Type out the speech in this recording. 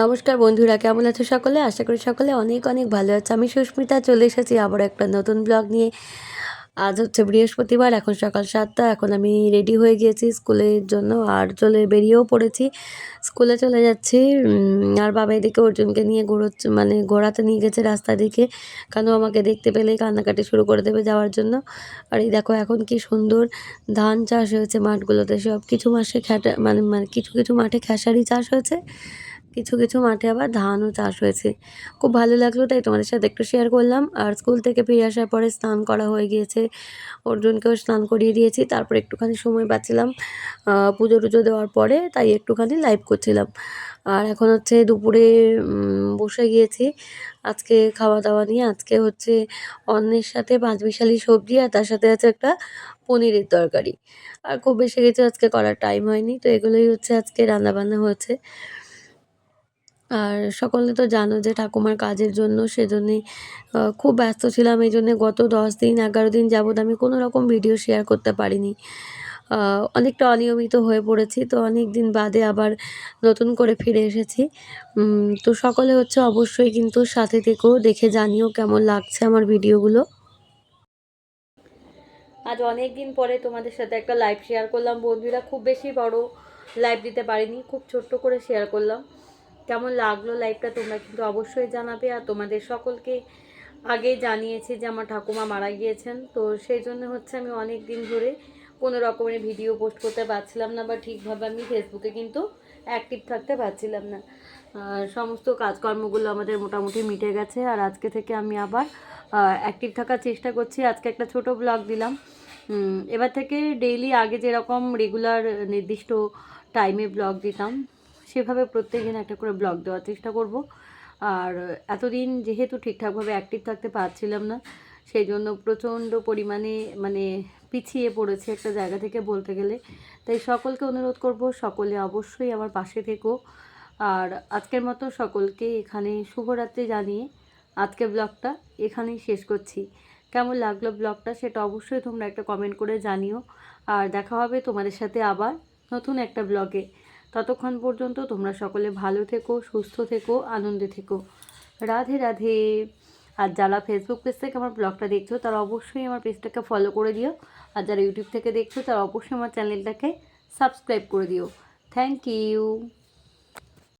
নমস্কার বন্ধুরা, কেমন আছো সকলে? আশা করি সকলে অনেক অনেক ভালো আছে। আমি সুস্মিতা, চলে এসেছি আবার একটা নতুন ব্লগ নিয়ে। আজ হচ্ছে বৃহস্পতিবার, এখন সকাল সাতটা, এখন আমি রেডি হয়ে গিয়েছি স্কুলের জন্য আর চলে বেরিয়েও পড়েছি। স্কুলে চলে যাচ্ছি আর বাবা এদিকে অর্জুনকে নিয়ে ঘোরোচ্ছে মানে ঘোরাতে নিয়ে গেছে রাস্তা দিকে ও আমাকে দেখতে পেলেই কান্নাকাটি শুরু করে দেবে যাওয়ার জন্য। আর এই দেখো এখন কি সুন্দর ধান চাষ হয়েছে মাঠগুলোতে। সব কিছু মাসে খ্যাটা মানে মানে কিছু কিছু মাঠে খেসারি চাষ হয়েছে। কিছু কিছু মাঠে আবার ধানও চাষ হয়েছে। খুব ভালো লাগল, তাই তোমাদের সাথে একটু শেয়ার করলাম। আর স্কুল থেকে ফিরে আসার পরে স্নান করা হয়ে গিয়েছে। অর্জুনকেও স্নান করিয়ে দিয়েছি, তারপর একটুখানি সময় পাচ্ছিলাম। পুজো টুজো দেওয়ার পরে তাই একটুখানি লাইভ করছিলাম। আর এখন হচ্ছে দুপুরে বসে গিয়েছি। আজকে খাওয়া দাওয়া নিয়ে, আজকে হচ্ছে অন্যের সাথে পাঁচমিশালি সবজি আর তার সাথে আছে একটা পনিরের তরকারি। আর খুব বেশি কিছু আজকে করার টাইম হয়নি, তো এগুলোই হচ্ছে আজকে রান্নাবান্না হয়েছে আর সকলে তো জানো যে ঠাকুমার কাজের জন্য সেজন্যই আহ, খুব ব্যস্ত ছিলাম। এই জন্যে গত দশ দিন এগারো দিন যাবৎ আমি কোনো রকম ভিডিও শেয়ার করতে পারিনি। অনেকটা অনিয়মিত হয়ে পড়েছি। তো অনেক দিন বাদে আবার নতুন করে ফিরে এসেছি। তো সকলে হচ্ছে অবশ্যই কিন্তু সাথে থেকেও দেখে জানিও কেমন লাগছে আমার ভিডিওগুলো। আজ অনেক দিন পরে তোমাদের সাথে একটা লাইভ শেয়ার করলাম। বন্ধুরা খুব বেশি বড় লাইভ দিতে পারিনি খুব ছোট্ট করে শেয়ার করলাম। কেমন লাগল লাইভটা তোমরা কিন্তু অবশ্যই জানাবে। আর তোমাদের সকলকে আগে জানিয়েছি যে আমার ঠাকুমা মারা গিয়েছেন। তো সেই জন্য হচ্ছে আমি অনেক দিন ধরে কোনো রকমের ভিডিও পোস্ট করতে পারছিলাম না বা ঠিকভাবে আমি ফেসবুকে কিন্তু অ্যাক্টিভ থাকতে পারছিলাম না। সমস্ত কাজকর্মগুলো আমাদের মোটামুটি মিটে গেছে। আর আজকে থেকে আমি আবার অ্যাক্টিভ থাকার চেষ্টা করছি। আজকে একটা ছোট ব্লগ দিলাম। এবার থেকে ডেইলি আগে যেরকম রেগুলার নির্দিষ্ট টাইমে ব্লগ দিতাম। সেভাবে প্রত্যেক দিন একটা করে ব্লগ দেওয়ার চেষ্টা করব। আর এতদিন যেহেতু ঠিকঠাকভাবে অ্যাক্টিভ থাকতে পারছিলাম না সেই জন্য প্রচণ্ড পরিমাণে মানে পিছিয়ে পড়েছে একটা জায়গা থেকে বলতে গেলে। তাই সকলকে অনুরোধ করব, সকলে অবশ্যই আমার পাশে থেকো। আর আজকের মতো সকলকে এখানে শুভরাত্রি জানিয়ে আজকের ব্লগটা এখানেই শেষ করছি। কেমন লাগল ব্লগটা সেটা অবশ্যই তোমরা একটা কমেন্ট করে জানিও। আর দেখা হবে তোমাদের সাথে আবার নতুন একটা ব্লগে। ততক্ষণ পর্যন্ত তোমরা সকলে ভালো থেকো, সুস্থ থেকো, আনন্দে থেকো। রাধে রাধে। আর যারা ফেসবুক পেজ থেকে আমার ব্লগটা দেখছ, তারা অবশ্যই আমার পেজটাকে ফলো করে দিও। আর যারা ইউটিউব থেকে দেখছ, তারা অবশ্যই আমার চ্যানেলটাকে সাবস্ক্রাইব করে দিও। Thank you